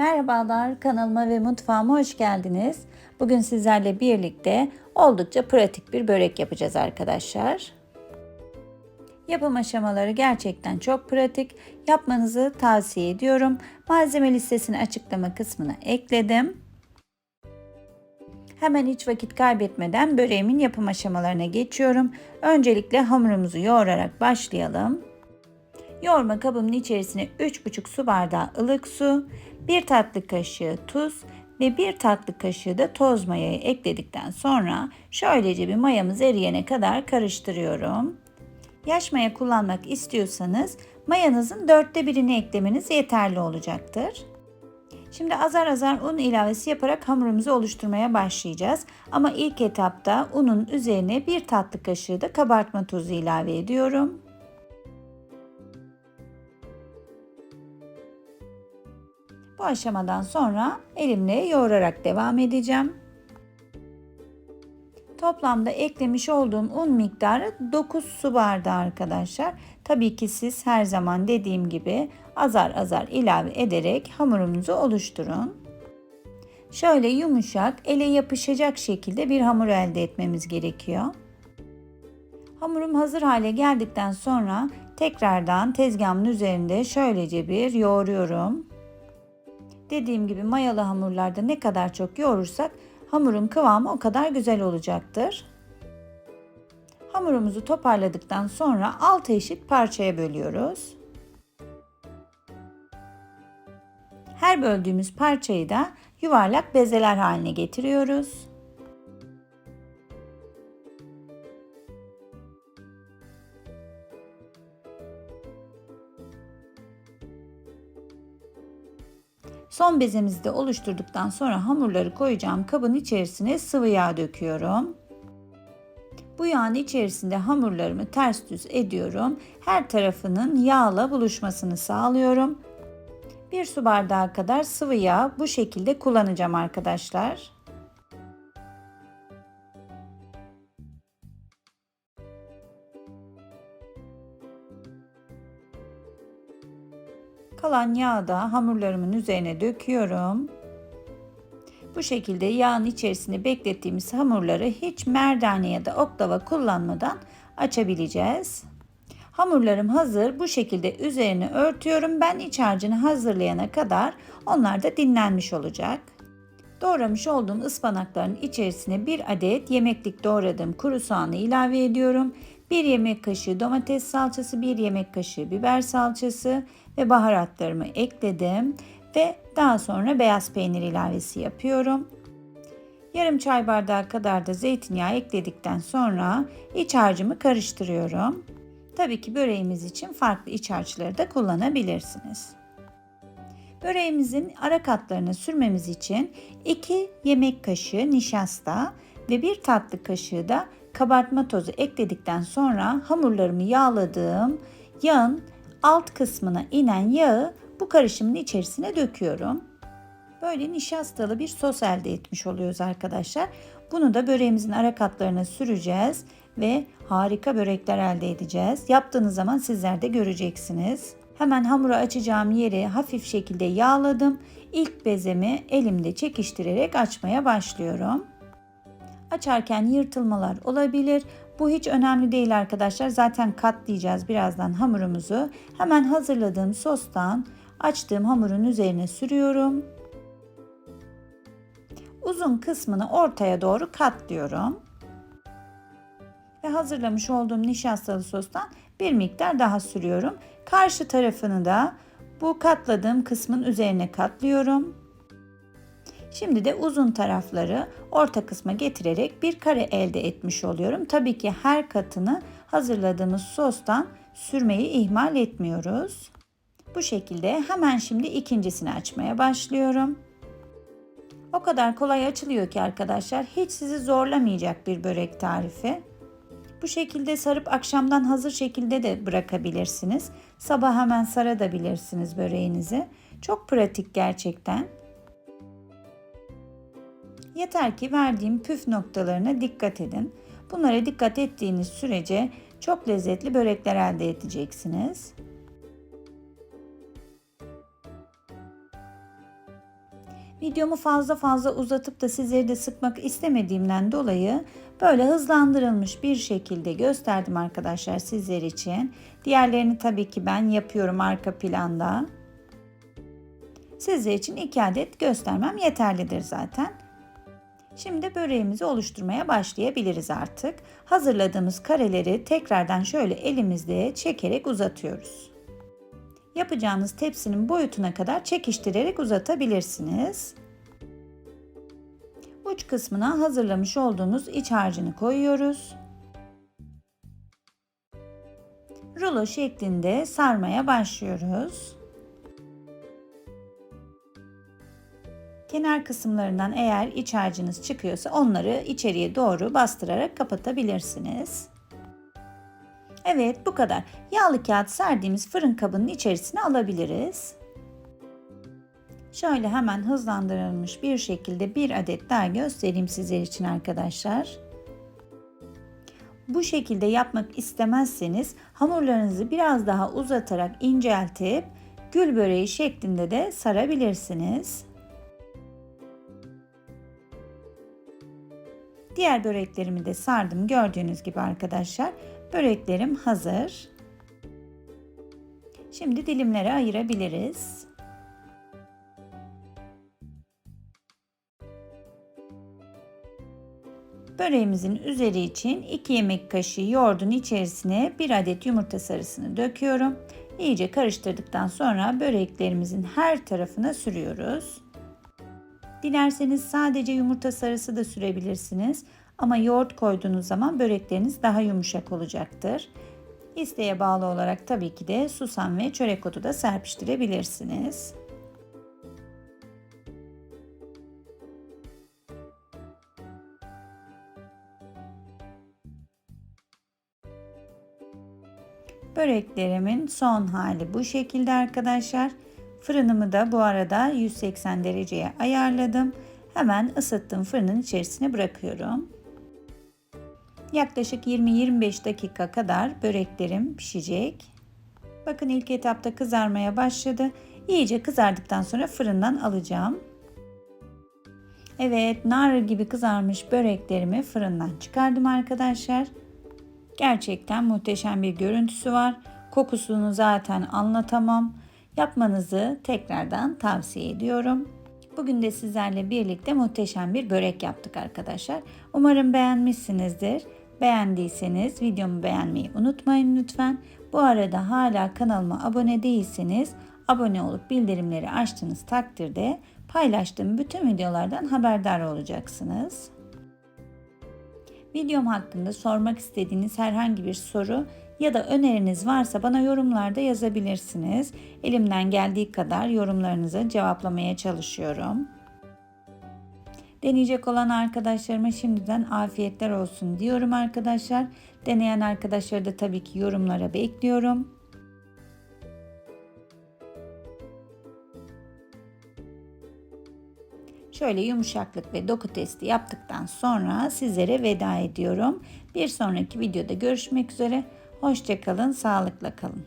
Merhabalar kanalıma ve mutfağıma hoş geldiniz. Bugün sizlerle birlikte oldukça pratik bir börek yapacağız arkadaşlar. Yapım aşamaları gerçekten çok pratik. Yapmanızı tavsiye ediyorum. Malzeme listesini açıklama kısmına ekledim. Hemen hiç vakit kaybetmeden böreğimin yapım aşamalarına geçiyorum. Öncelikle hamurumuzu yoğurarak başlayalım. Yoğurma kabımın içerisine 3,5 su bardağı ılık su, 1 tatlı kaşığı tuz ve 1 tatlı kaşığı da toz mayayı ekledikten sonra şöylece bir mayamız eriyene kadar karıştırıyorum. Yaş maya kullanmak istiyorsanız mayanızın dörtte birini eklemeniz yeterli olacaktır. Şimdi azar azar un ilavesi yaparak hamurumuzu oluşturmaya başlayacağız. Ama ilk etapta unun üzerine bir tatlı kaşığı da kabartma tozu ilave ediyorum. Bu aşamadan sonra elimle yoğurarak devam edeceğim. Toplamda eklemiş olduğum un miktarı 9 su bardağı arkadaşlar. Tabii ki siz her zaman dediğim gibi azar azar ilave ederek hamurumuzu oluşturun. Şöyle yumuşak, ele yapışacak şekilde bir hamur elde etmemiz gerekiyor. Hamurum hazır hale geldikten sonra tekrardan tezgahımın üzerinde şöylece bir yoğuruyorum. Dediğim gibi mayalı hamurlarda ne kadar çok yoğurursak hamurun kıvamı o kadar güzel olacaktır. Hamurumuzu toparladıktan sonra 6 eşit parçaya bölüyoruz. Her böldüğümüz parçayı da yuvarlak bezeler haline getiriyoruz. Son bezemizi de oluşturduktan sonra hamurları koyacağım kabın içerisine sıvı yağ döküyorum. Bu yağın içerisinde hamurlarımı ters düz ediyorum. Her tarafının yağla buluşmasını sağlıyorum. Bir su bardağı kadar sıvı yağ bu şekilde kullanacağım arkadaşlar. Kalan yağı da hamurlarımın üzerine döküyorum. Bu şekilde yağın içerisinde beklettiğimiz hamurları hiç merdane ya da oklava kullanmadan açabileceğiz. Hamurlarım hazır. Bu şekilde üzerine örtüyorum. Ben iç harcını hazırlayana kadar onlar da dinlenmiş olacak. Doğramış olduğum ıspanakların içerisine bir adet yemeklik doğradığım kuru soğanı ilave ediyorum. 1 yemek kaşığı domates salçası, 1 yemek kaşığı biber salçası ve baharatlarımı ekledim ve daha sonra beyaz peynir ilavesi yapıyorum. Yarım çay bardağı kadar da zeytinyağı ekledikten sonra iç harcımı karıştırıyorum. Tabii ki böreğimiz için farklı iç harçları da kullanabilirsiniz. Böreğimizin ara katlarını sürmemiz için 2 yemek kaşığı nişasta ve 1 tatlı kaşığı da kabartma tozu ekledikten sonra hamurlarımı yağladığım yağın alt kısmına inen yağı bu karışımın içerisine döküyorum. Böyle nişastalı bir sos elde etmiş oluyoruz arkadaşlar. Bunu da böreğimizin ara katlarına süreceğiz ve harika börekler elde edeceğiz. Yaptığınız zaman sizler de göreceksiniz. Hemen hamuru açacağım yeri hafif şekilde yağladım. İlk bezemi elimde çekiştirerek açmaya başlıyorum. Açarken yırtılmalar olabilir. Bu hiç önemli değil arkadaşlar. Zaten katlayacağız birazdan hamurumuzu. Hemen hazırladığım sostan açtığım hamurun üzerine sürüyorum. Uzun kısmını ortaya doğru katlıyorum. Ve hazırlamış olduğum nişastalı sostan bir miktar daha sürüyorum. Karşı tarafını da bu katladığım kısmın üzerine katlıyorum. Şimdi de uzun tarafları orta kısma getirerek bir kare elde etmiş oluyorum. Tabii ki her katını hazırladığımız sostan sürmeyi ihmal etmiyoruz. Bu şekilde hemen şimdi ikincisini açmaya başlıyorum. O kadar kolay açılıyor ki arkadaşlar hiç sizi zorlamayacak bir börek tarifi. Bu şekilde sarıp akşamdan hazır şekilde de bırakabilirsiniz. Sabah hemen sarabilirsiniz böreğinizi. Çok pratik gerçekten. Yeter ki verdiğim püf noktalarına dikkat edin. Bunlara dikkat ettiğiniz sürece çok lezzetli börekler elde edeceksiniz. Videomu fazla fazla uzatıp da sizleri de sıkmak istemediğimden dolayı böyle hızlandırılmış bir şekilde gösterdim arkadaşlar sizler için. Diğerlerini tabii ki ben yapıyorum arka planda. Sizler için iki adet göstermem yeterlidir zaten. Şimdi böreğimizi oluşturmaya başlayabiliriz artık. Hazırladığımız kareleri tekrardan şöyle elimizde çekerek uzatıyoruz. Yapacağınız tepsinin boyutuna kadar çekiştirerek uzatabilirsiniz. Uç kısmına hazırlamış olduğumuz iç harcını koyuyoruz. Rulo şeklinde sarmaya başlıyoruz. Kenar kısımlarından eğer iç harcınız çıkıyorsa onları içeriye doğru bastırarak kapatabilirsiniz. Evet bu kadar. Yağlı kağıt serdiğimiz fırın kabının içerisine alabiliriz. Şöyle hemen hızlandırılmış bir şekilde bir adet daha göstereyim sizler için arkadaşlar. Bu şekilde yapmak istemezseniz hamurlarınızı biraz daha uzatarak inceltip gül böreği şeklinde de sarabilirsiniz. Diğer böreklerimi de sardım gördüğünüz gibi arkadaşlar. Böreklerim hazır. Şimdi dilimlere ayırabiliriz. Böreğimizin üzeri için 2 yemek kaşığı yoğurdun içerisine 1 adet yumurta sarısını döküyorum. İyice karıştırdıktan sonra böreklerimizin her tarafına sürüyoruz. Dilerseniz sadece yumurta sarısı da sürebilirsiniz. Ama yoğurt koyduğunuz zaman börekleriniz daha yumuşak olacaktır. İsteğe bağlı olarak tabii ki de susam ve çörek otu da serpiştirebilirsiniz. Böreklerimin son hali bu şekilde arkadaşlar. Fırınımı da bu arada 180 dereceye ayarladım. Hemen ısıttığım fırının içerisine bırakıyorum. Yaklaşık 20-25 dakika kadar böreklerim pişecek. Bakın ilk etapta kızarmaya başladı. İyice kızardıktan sonra fırından alacağım. Evet, nar gibi kızarmış böreklerimi fırından çıkardım arkadaşlar. Gerçekten muhteşem bir görüntüsü var. Kokusunu zaten anlatamam. Yapmanızı tekrardan tavsiye ediyorum. Bugün de sizlerle birlikte muhteşem bir börek yaptık arkadaşlar. Umarım beğenmişsinizdir. Beğendiyseniz videomu beğenmeyi unutmayın lütfen. Bu arada hala kanalıma abone değilseniz abone olup bildirimleri açtığınız takdirde paylaştığım bütün videolardan haberdar olacaksınız. Videom hakkında sormak istediğiniz herhangi bir soru ya da öneriniz varsa bana yorumlarda yazabilirsiniz. Elimden geldiği kadar yorumlarınızı cevaplamaya çalışıyorum. Deneyecek olan arkadaşlarıma şimdiden afiyetler olsun diyorum arkadaşlar. Deneyen arkadaşları da tabii ki yorumlara bekliyorum. Şöyle yumuşaklık ve doku testi yaptıktan sonra sizlere veda ediyorum. Bir sonraki videoda görüşmek üzere. Hoşçakalın, sağlıkla kalın.